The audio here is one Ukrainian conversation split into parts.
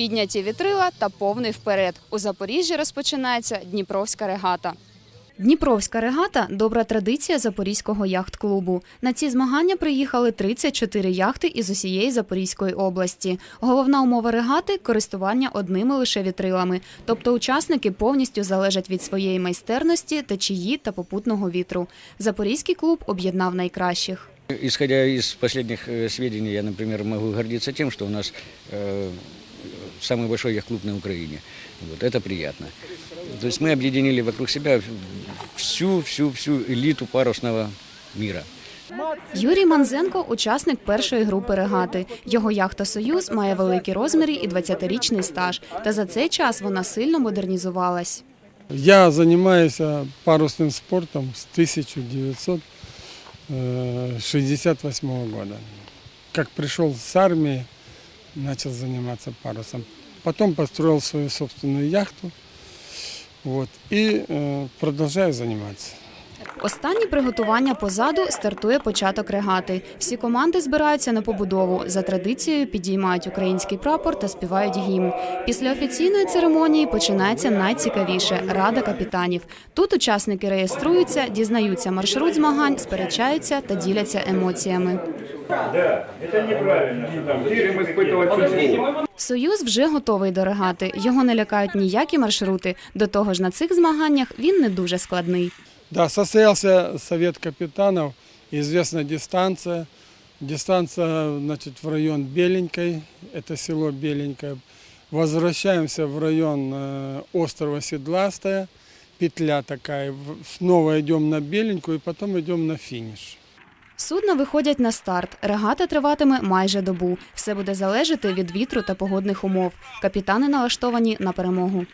підняті вітрила та повний вперед. У Запоріжжі розпочинається Дніпровська регата. Дніпровська регата добра традиція Запорізького яхт-клубу. На ці змагання приїхали 34 яхти із усієї Запорізької області. Головна умова регати користування одними лише вітрилами, тобто учасники повністю залежать від своєї майстерності, течії та попутного вітру. Запорізький клуб об'єднав найкращих. Исходя из последних э, я, например, могу гордиться тем, что у нас э, самый большой яхт-клуб на Украине. Вот, это приятно. То есть мы объединили вокруг себя всю-всю-всю элиту парусного мира. Юрій Манзенко учасник першої групи регати. Його яхта Союз має великі розміри і 20-річний стаж. Та за цей час вона сильно модернізувалась. Я занимаюсь а, парусным спортом с 1968 года. Как пришел с армии, начал заниматься парусом. Потом построил свою собственную яхту вот, и э, продолжаю заниматься. Останні приготування позаду стартує початок регати. Всі команди збираються на побудову. За традицією підіймають український прапор та співають гімн. Після офіційної церемонії починається найцікавіше рада капітанів. Тут учасники реєструються, дізнаються маршрут змагань, сперечаються та діляться емоціями. Союз вже готовий до регати. Його не лякають ніякі маршрути. До того ж, на цих змаганнях він не дуже складний. Да, состоялся совет капитанов, известна дистанция. Дистанция, значит, в район Беленькой, это село Беленькое. Возвращаемся в район э, острова Седластая, петля такая. Снова идем на Беленькую и потом идем на финиш. Судна виходять на старт. Регата триватиме майже добу. Все буде залежати від вітру та погодних умов. Капітани налаштовані на перемогу.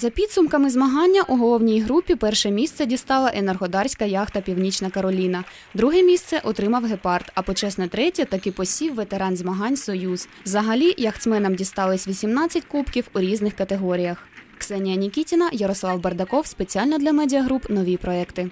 За підсумками змагання у головній групі перше місце дістала енергодарська яхта Північна Кароліна. Друге місце отримав гепард, а почесне третє таки посів ветеран змагань Союз. Взагалі яхтсменам дістались 18 кубків у різних категоріях. Ксенія Нікітіна, Ярослав Бардаков спеціально для медіагруп нові проекти.